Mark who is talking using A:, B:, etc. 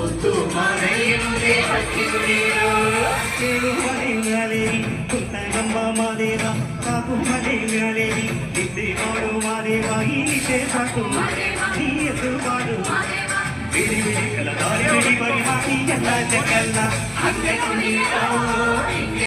A: ನಮ್ಮೊತ್ತು ಮಾದಯ್ಯನಿಗೆ ಹಂಗೆ ಕುಣಿರೋ ಕೇಳು ಮನೆ ಮ್ಯಾಲೇರಿ ಕುಂದರಮ್ಮ ಮಾದೇವ ಕಾಕು ಮನೆ ಮ್ಯಾಲೇರಿ ನಿದ್ದೆ ಮಾಡು ಮಾದೇವ ಹೀಗೆ ಸಾಕು ಈ ಎದ್ದು ಮಾಡು ಬಿಡಿ ಬಿಡಿ ಎಲ್ಲ ದಾರಿ ಬಿಡಿ ಬರಿ ಮಾಡಿ ಎಲ್ಲ ಜಗಲ್ಲ ಹಂಗೆ ಕುಣಿರೋ